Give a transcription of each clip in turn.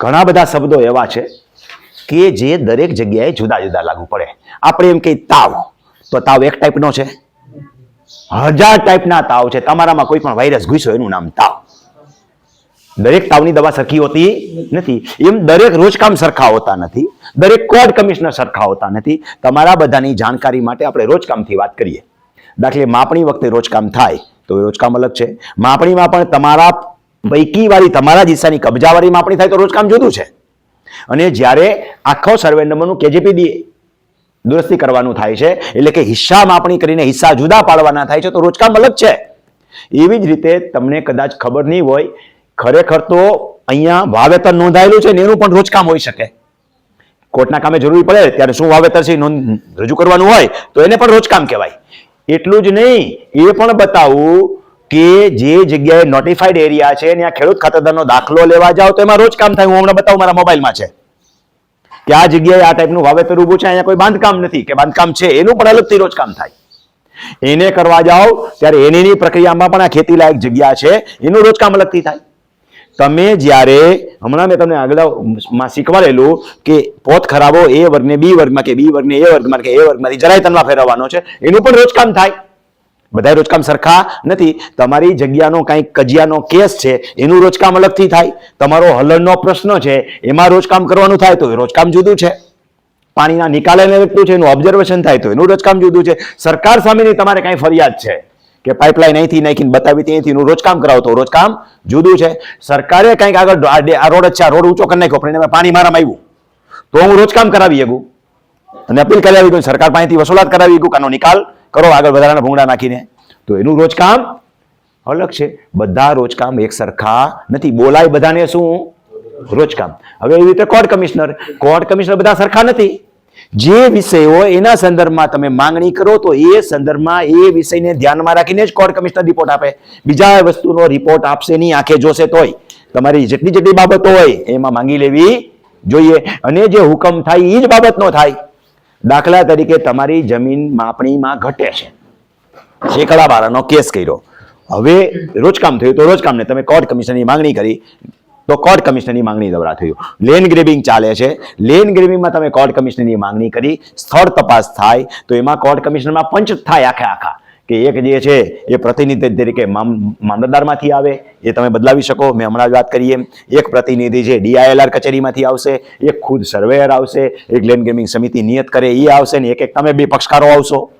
ઘણા બધા શબ્દો એવા છે કે જે દરેક જગ્યાએ જુદા જુદા લાગુ પડે. આપણે એમ કહીએ તાવ. તો તાવ એક ટાઈપનો છે. હજાર ટાઈપના તાવ છે. તમારામાં કોઈ પણ વાયરસ ઘૂસ્યો, એનું નામ તાવ. દરેક તાવની દવા સરખી હોતી નથી. એમ દરેક રોજકામ સરખા હોતા નથી. દરેક કોર્ટ કમિશનર સરખા હોતા નથી. તમારા બધાની જાણકારી માટે આપણે રોજકામથી વાત કરીએ. દાખલે માપણી વખતે રોજકામ થાય તો એ રોજકામ અલગ છે. માપણીમાં પણ તમારા પૈકી વાળી તમારા જ હિસ્સાની કબજાવાળી માપણી થાય તો રોજકામ જુદું છે. અને જ્યારે આખો સર્વે નંબરનું કેજીપી દુરસ્તી કરવાનું થાય છે, એટલે કે હિસ્સા માપણી કરીને હિસ્સા જુદા પાડવાના થાય છે, તો રોજકામ અલગ છે. એવી જ રીતે તમને કદાચ ખબર નહીં હોય, ખરેખર તો અહીંયા વાવેતર નોંધાયેલું છે ને એનું પણ રોજકામ હોઈ શકે. કોર્ટના કામે જરૂરી પડે, ત્યારે શું વાવેતર છે રજૂ કરવાનું હોય, તો એને પણ રોજકામ કહેવાય. એટલું જ નહીં, એ પણ બતાવવું કે જે જગ્યાએ નોટિફાઈડ એરિયા છે ત્યાં ખેડૂત ખાતેદારનો દાખલો લેવા જાઓ તો એમાં રોજકામ થાય. હું હમણાં બતાવું મારા મોબાઈલમાં છે. કે આ જગ્યાએ આ ટાઈપનું વાવેતર ઊભું છે, અહીંયા કોઈ બાંધકામ નથી. કે બાંધકામ છે, એનું પણ અલગથી રોજ કામ થાય. એને કરવા જાઓ, ત્યારે એની પ્રક્રિયામાં પણ આ ખેતી લાયક જગ્યા છે, એનું રોજકામ અલગથી થાય. તમે જ્યારે, હમણાં મેં તમને આગળમાં શીખવાડેલું કે પોત ખરાબો એ વર્ગને બી વર્ગમાં કે બી વર્ગને એ વર્ગમાં કે એ વર્ગમાંથી જરાય તનમાં ફેરવવાનો છે, એનું પણ રોજકામ થાય. બધા રોજકામ સરખા નથી. તમારી જગ્યાનો કાંઈક કજિયાનો કેસ છે, એનું રોજકામ અલગથી થાય. તમારો હલનનો પ્રશ્ન છે, એમાં રોજકામ કરવાનું થાય તો રોજકામ જુદું છે. પાણીના નિકાલને લગતું છે, એનું ઓબ્ઝર્વેશન થાય તો એનું રોજકામ જુદું છે. સરકાર સામેની તમારે કાંઈ ફરિયાદ છે કે પાઇપલાઇન અહીંથી નાખીને બતાવી અહીંથી એનું રોજકામ કરાવો તો રોજકામ જુદું છે. સરકારે કંઈક આગળ આ રોડ છે, આ રોડ ઊંચો કરી નાખ્યો, પણ પાણી મારામાં આવ્યું તો હું રોજકામ કરાવી શકું? અને અપીલ કરાવી ગયું સરકાર પાસેથી વસૂલાત કરાવી ગયું કાનો નિકાલ કરો, આગળ વધારાના ભૂંગળા નાખીને. તો એનું રોજકામ અલગ છે. બધા રોજકામ એક સરખા નથી. બોલાય બધાને શું? રોજકામ. હવે એવી રીતે કોર્ટ કમિશનર. કોર્ટ કમિશનર બધા સરખા નથી. જે વિષય એના સંદર્ભમાં તમે માંગણી કરો તો એ સંદર્ભમાં એ વિષયને ધ્યાનમાં રાખીને જ કોર્ટ કમિશનર રિપોર્ટ આપે. બીજા વસ્તુનો રિપોર્ટ આપશે નહીં, આંખે જોશે તોય. તમારી જેટલી જેટલી બાબતો હોય, એમાં માંગી લેવી જોઈએ. અને જે હુકમ થાય એ જ બાબતનો થાય. દાખલા તરીકે તમારી જમીન માપણીમાં ઘટે છે. શેકડા બારાનો કેસ કર્યો. હવે રોજકામ થયું તો રોજકામને તમે કોર્ટ કમિશનની માંગણી કરી, તો કોર્ટ કમિશનરની માંગણી દ્વારા થયું. લેન ગ્રેબિંગ ચાલે છે. લેન ગ્રેબિંગમાં તમે કોર્ટ કમિશનરની માંગણી કરી, સ્થળ તપાસ થાય, તો એમાં કોર્ટ કમિશનરમાં પંચ થાય આખે આખા. કે એક જે છે એ પ્રતિનિધિ તરીકે મામ- મામલતદારમાંથી આવે, એ તમે બદલાવી શકો. મેં હમણાં જ વાત કરી એમ. એક પ્રતિનિધિ છે ડીઆઈએલઆર કચેરીમાંથી આવશે, એક ખુદ સર્વેયર આવશે, એક લેન્ડ ગેમિંગ સમિતિ નિયત કરે, એ આવશે ને એક એક તમે બે પક્ષકારો આવશો.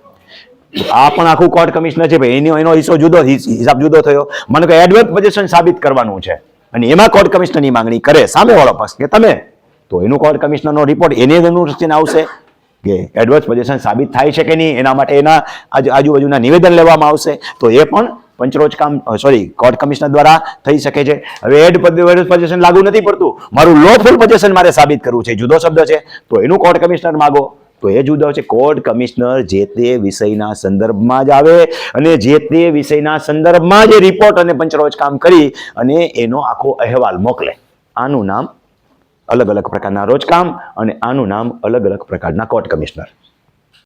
આ પણ આખું કોર્ટ કમિશનર છે, ભાઈ, એનો એનો હિસ્સો જુદો હિસાબ જુદો થયો. મને કે એડવર્ટ પોઝિશન સાબિત કરવાનું છે. અને એમાં કોર્ટ કમિશનરની માંગણી કરે, સામેવાળો પક્ષ કે તમે. તો એનું કોર્ટ કમિશનરનો રિપોર્ટ એને અનુસરીને આવશે. કે એડવર્સ પોઝિશન સાબિત થાય છે કે નહીં, એના માટે એના આજુ- આજુબાજુના નિવેદન લેવામાં આવશે. તો એ પણ પંચરોજ કામ સોરી કોર્ટ કમિશનર દ્વારા થઈ શકે છે. હવે એડ પોઝિશન લાગુ નથી પડતું. મારું લોફુલ પોઝિશન મારે સાબિત કરવું છે. જુદો શબ્દ છે. તો એનું કોર્ટ કમિશનર માગો. તો એ જુદો છે. કોર્ટ કમિશનર જે તે વિષયના સંદર્ભમાં જ આવે અને જે તે વિષયના સંદર્ભમાં જ રિપોર્ટ અને પંચરોજ કામ કરી અને એનો આખો અહેવાલ મોકલે. આનું નામ અલગ અલગ પ્રકારના રોજકામ અને આનું નામ અલગ અલગ પ્રકારના કોર્ટ કમિશનર.